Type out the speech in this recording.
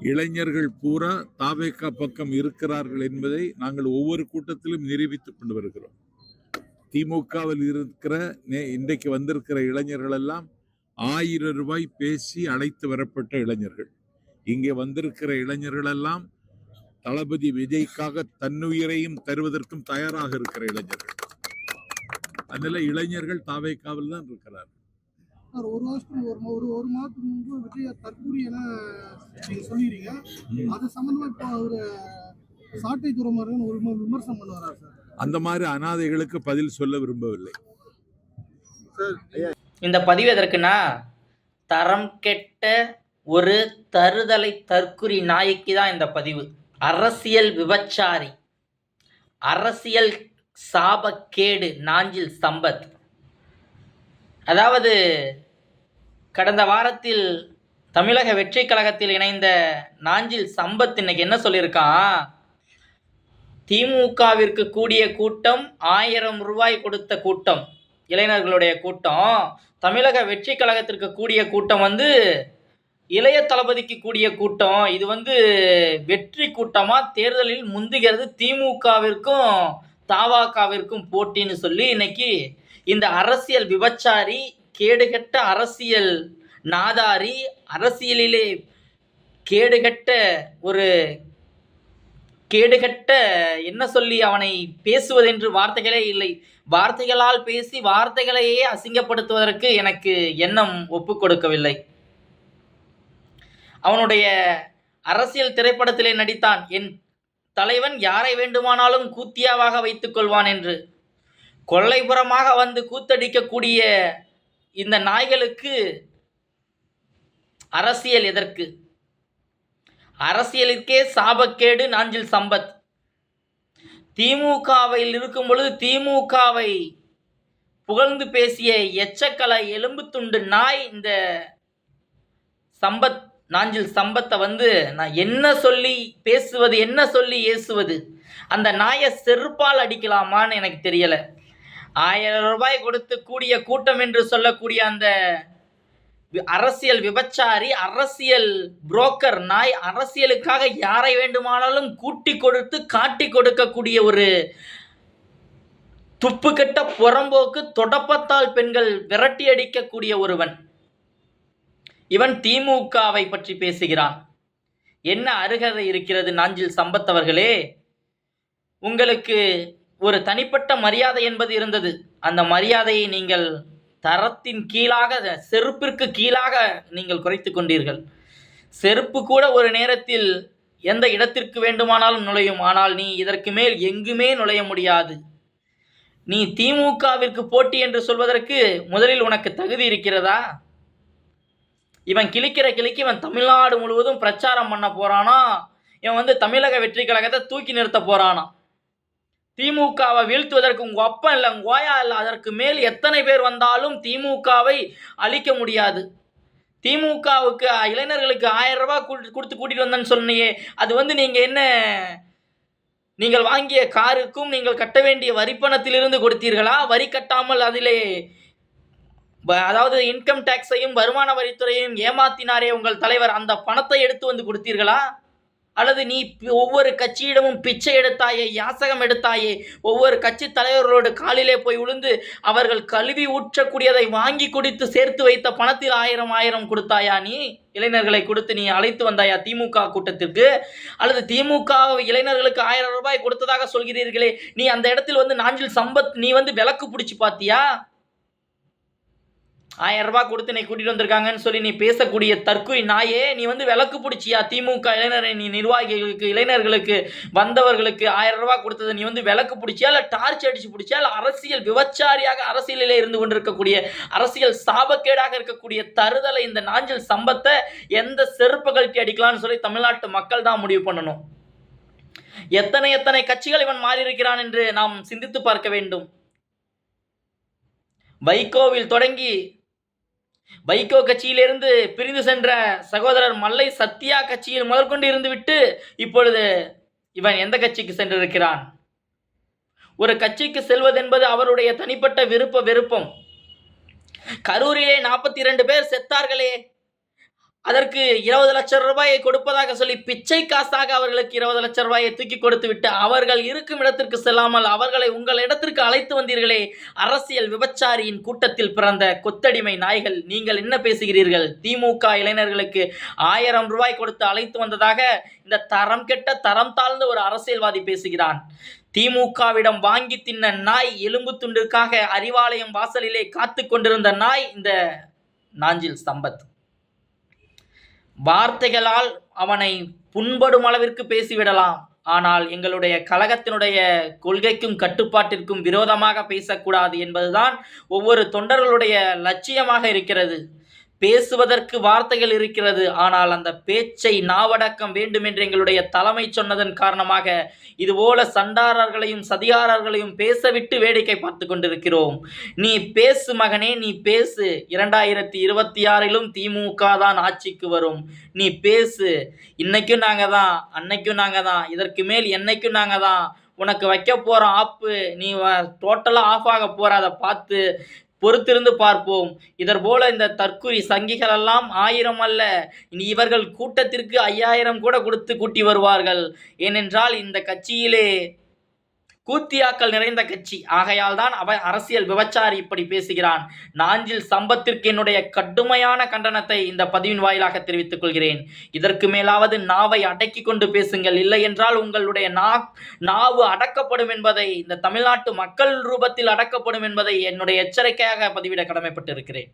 இளைஞர்கள் பூரா தாவேக்கா பக்கம் இருக்கிறார்கள் என்பதை நாங்கள் ஒவ்வொரு கூட்டத்திலும் நிரூபித்துக் கொண்டு வருகிறோம். திமுகவில் இருக்கிற நே- இன்றைக்கு வந்திருக்கிற இளைஞர்கள் எல்லாம் ஆயிரம் ரூபாய் பேசி அழைத்து வரப்பட்ட இளைஞர்கள். இங்கே வந்திருக்கிற இளைஞர்கள் எல்லாம் தளபதி விஜய்க்காக தன்னுயிரையும் தருவதற்கும் தயாராக இருக்கிற இளைஞர்கள். அதனால இளைஞர்கள் தாவேக்காவில் தான் இருக்கிறார்கள். சார் ஒரு வருஷத்துக்கு ஒரு ஒரு ஒரு மாதத்துக்கு முன்பு விஜய தற்கூரி என நீங்க சொல்லிடுறீங்க. அது சம்பந்தமா இப்போ அவரு சாட்டை துறமாறன் ஒரு ம- விமர்சனம் பண்ண வர்றாரு சார்? அந்த மாதிரி அனாதைகளுக்கு பதில் சொல்ல விரும்பவில்லை. இந்த பதிவு எதற்குன்னா தரம் கெட்ட ஒரு தருதலை தற்குறி நாய்க்கு தான் இந்த பதிவு. அரசியல் விபச்சாரி. அரசியல் சாபக்கேடு நாஞ்சில் சம்பத். அதாவது கடந்த வாரத்தில் தமிழக வெற்றி கழகத்தில் இணைந்த நாஞ்சில் சம்பத் இன்னைக்கு என்ன சொல்லியிருக்கான் திமுகவிற்கு கூடிய கூட்டம் ஆயிரம் ரூபாய் கொடுத்த கூட்டம் இளைஞர்களுடைய கூட்டம் தமிழக வெற்றி கழகத்திற்கு கூடிய கூட்டம் வந்து இளைய தளபதிக்கு கூடிய கூட்டம். இது வந்து வெற்றி கூட்டமாக தேர்தலில் முந்துகிறது திமுகவிற்கும் தாவாக்காவிற்கும் போட்டின்னு சொல்லி இன்னைக்கு இந்த அரசியல் விபச்சாரி கேடுகட்ட அரசியல் நாதாரி அரசியலிலே கேடுகட்ட ஒரு கேடுகட்ட என்ன சொல்லி அவனை பேசுவதென்று வார்த்தைகளே இல்லை. வார்த்தைகளால் பேசி வார்த்தைகளையே அசிங்கப்படுத்துவதற்கு எனக்கு எண்ணம் ஒப்பு கொடுக்கவில்லை அவனுடைய அரசியல் திரைப்படத்திலே நடித்தான். என் தலைவன் யாரை வேண்டுமானாலும் கூத்தியாவாக வைத்துக் கொள்வான் என்று. கொள்ளைபுறமாக வந்து கூத்தடிக்கக்கூடிய இந்த நாய்களுக்கு அரசியல் எதற்கு? அரசியலுக்கே சாபக்கேடு நாஞ்சில் சம்பத். திமுகவில் இருக்கும் பொழுது திமுகவை புகழ்ந்து பேசிய எச்சக்கலை எலும்பு துண்டு நாய் இந்த சம்பத் நாஞ்சில் சம்பத்தை வந்து நான் என்ன சொல்லி பேசுவது என்ன சொல்லி ஏசுவது? அந்த நாயை செருப்பால் அடிக்கலாமான்னு எனக்கு தெரியலை. ஆயிரம் ரூபாய் கொடுத்து கூடிய கூட்டம் என்று சொல்லக்கூடிய அந்த அரசியல் விபச்சாரி அரசியல் புரோக்கர் நாய் அரசியலுக்காக யாரை வேண்டுமானாலும் கூட்டி கொடுத்து காட்டி கொடுக்கக்கூடிய ஒரு துப்புக்கெட்ட புறம்போக்கு தொடப்பத்தால் பெண்கள் விரட்டி அடிக்கக்கூடிய ஒருவன். இவன் திமுகவை பற்றி பேசுகிறான். என்ன அருகதை இருக்கிறது நாஞ்சில் சம்பத் அவர்களே? உங்களுக்கு ஒரு தனிப்பட்ட மரியாதை என்பது இருந்தது. அந்த மரியாதையை நீங்கள் தரத்தின் கீழாக செருப்பிற்கு கீழாக நீங்கள் குறைத்து கொண்டீர்கள். செருப்பு கூட ஒரு நேரத்தில் எந்த இடத்திற்கு வேண்டுமானாலும் நுழையும். ஆனால் நீ இதற்கு மேல் எங்குமே நுழைய முடியாது. நீ திமுகவிற்கு போட்டி என்று சொல்வதற்கு முதலில் உனக்கு தகுதி இருக்கிறதா? இவன் கிழிக்கிற கிழிக்கு இவன் தமிழ்நாடு முழுவதும் பிரச்சாரம் பண்ண போறானா? இவன் வந்து தமிழக வெற்றி கழகத்தை தூக்கி நிறுத்த போறானா? திமுகவை வீழ்த்துவதற்கு உங்கள் அப்பன் இல்லை உங்கள் ஓயா இல்லை அதற்கு மேல் எத்தனை பேர் வந்தாலும் திமுகவை அழிக்க முடியாது. திமுகவுக்கு இளைஞர்களுக்கு ஆயிரம் ரூபாய் கொடுத்து கூட்டிகிட்டு வந்தேன்னு சொன்னியே அது வந்து நீங்கள் என்ன நீங்கள் வாங்கிய காருக்கும் நீங்கள் கட்ட வேண்டிய வரிப்பணத்திலிருந்து கொடுத்தீர்களா? வரி கட்டாமல் அதிலே அதாவது இன்கம் டேக்ஸையும் வருமான வரித்துறையையும் ஏமாத்தினாரே உங்கள் தலைவர் அந்த பணத்தை எடுத்து வந்து கொடுத்தீர்களா? அல்லது நீ ஒவ்வொரு கட்சியிடமும் பிச்சை எடுத்தாயே யாசகம் எடுத்தாயே ஒவ்வொரு கட்சி தலைவர்களோடு காலிலே போய் விழுந்து அவர்கள் கழுவி ஊற்றக்கூடியதை வாங்கி குடித்து சேர்த்து வைத்த பணத்தில் ஆயிரம் ஆயிரம் கொடுத்தாயா நீ? இளைஞர்களை கொடுத்து நீ அழைத்து வந்தாயா திமுக கூட்டத்திற்கு? அல்லது திமுக இளைஞர்களுக்கு ஆயிரம் ரூபாய் கொடுத்ததாக சொல்கிறீர்களே நீ அந்த இடத்தில் வந்து நாஞ்சில் சம்பத் நீ வந்து விளக்கு பிடிச்சி பார்த்தியா? ஆயிரம் ரூபாய் கொடுத்து நீ கூட்டிட்டு வந்திருக்காங்கன்னு சொல்லி நீ பேசக்கூடிய தற்கொலை நாயே நீ வந்து விளக்கு பிடிச்சியா? திமுக இளைஞரை நீ நிர்வாகிகளுக்கு இளைஞர்களுக்கு வந்தவர்களுக்கு ஆயிரம் ரூபாய் கொடுத்தது நீ வந்து விளக்கு பிடிச்சியா? இல்லை டார்ச் அடிச்சு பிடிச்சியா? இல்லை அரசியல் விபச்சாரியாக அரசியலிலே இருந்து கொண்டிருக்கக்கூடிய அரசியல் சாபக்கேடாக இருக்கக்கூடிய தருதலை இந்த நாஞ்சில் சம்பத்தை எந்த செருப்பு கழட்டி அடிக்கலாம்னு சொல்லி தமிழ்நாட்டு மக்கள் தான் முடிவு பண்ணணும். எத்தனை எத்தனை கட்சிகள் இவன் மாறியிருக்கிறான் என்று நாம் சிந்தித்து பார்க்க வேண்டும். வைகோவில் தொடங்கி வைகோ கட்சியிலிருந்து பிரிந்து சென்ற சகோதரர் மல்லை சத்யா கட்சியில் முதற்கொண்டு இருந்துவிட்டு இப்பொழுது இவன் எந்த கட்சிக்கு சென்றிருக்கிறான்? ஒரு கட்சிக்கு செல்வதென்பது அவருடைய தனிப்பட்ட விருப்ப விருப்பம் கரூரிலே நாற்பத்தி இரண்டு பேர் செத்தார்களே. அதற்கு இருபது லட்சம் ரூபாயை கொடுப்பதாக சொல்லி பிச்சை காசாக அவர்களுக்கு இருபது லட்சம் ரூபாயை தூக்கி கொடுத்து விட்டு அவர்கள் இருக்கும் இடத்திற்கு செல்லாமல் அவர்களை உங்கள் இடத்திற்கு அழைத்து வந்தீர்களே. அரசியல் விபச்சாரியின் கூட்டத்தில் பிறந்த கொத்தடிமை நாய்கள் நீங்கள் என்ன பேசுகிறீர்கள்? திமுக இளைஞர்களுக்கு ஆயிரம் ரூபாய் கொடுத்து அழைத்து வந்ததாக இந்த தரம் கெட்ட தரம் தாழ்ந்த ஒரு அரசியல்வாதி பேசுகிறான். திமுகவிடம் வாங்கி தின்ன நாய் எலும்பு துண்டுக்காக அறிவாலயம் வாசலிலே காத்து கொண்டிருந்த நாய் இந்த நாஞ்சில் சம்பத். வார்த்தைகளால் அவனை புண்படும் அளவிற்கு பேசிவிடலாம். ஆனால் எங்களுடைய கழகத்தினுடைய கொள்கைக்கும் கட்டுப்பாட்டிற்கும் விரோதமாக பேசக்கூடாது என்பதுதான் ஒவ்வொரு தொண்டர்களுடைய லட்சியமாக இருக்கிறது. பேசுவதற்கு வார்த்தைகள் இருக்கிறது. ஆனால் அந்த பேச்சை நாவடக்கம் வேண்டும் என்று எங்களுடைய தலைமை சொன்னதன் காரணமாக இதுபோல சண்டாரர்களையும் சதிகாரர்களையும் பேசவிட்டு வேடிக்கை பார்த்து கொண்டிருக்கிறோம். நீ பேசு மகனே நீ பேசு. இரண்டாயிரத்தி இருபத்தி ஆறிலும் திமுக தான் ஆட்சிக்கு வரும். நீ பேசு. இன்னைக்கும் நாங்கள் தான் அன்னைக்கும் நாங்கள் தான் இதற்கு மேல் என்னைக்கும் நாங்கள் தான். உனக்கு வைக்க போகிற ஆப்பு நீ டோட்டலாக ஆஃப் ஆக போகிற அதை பார்த்து. பொறுத்திருந்து பார்ப்போம். இதர் போல இந்த தற்குறி சங்கிகள் எல்லாம் ஆயிரம் அல்ல. இனி இவர்கள் கூட்டத்திற்கு ஐயாயிரம் கூட கொடுத்து கூட்டி வருவார்கள். ஏனென்றால் இந்த கட்சியிலே கூத்தியாக்கள் நிறைந்த கட்சி. ஆகையால் தான் அவன் அரசியல் விபச்சாரி இப்படி பேசுகிறான். நாஞ்சில் சம்பத்திற்கு என்னுடைய கடுமையான கண்டனத்தை இந்த பதிவின் வாயிலாக தெரிவித்துக் கொள்கிறேன். இதற்கு மேலாவது நாவை அடக்கி கொண்டு பேசுங்கள். இல்லை என்றால் உங்களுடைய நா நாவு அடக்கப்படும் என்பதை இந்த தமிழ்நாட்டு மக்கள் ரூபத்தில் அடக்கப்படும் என்பதை என்னுடைய எச்சரிக்கையாக பதிவிட கடமைப்பட்டிருக்கிறேன்.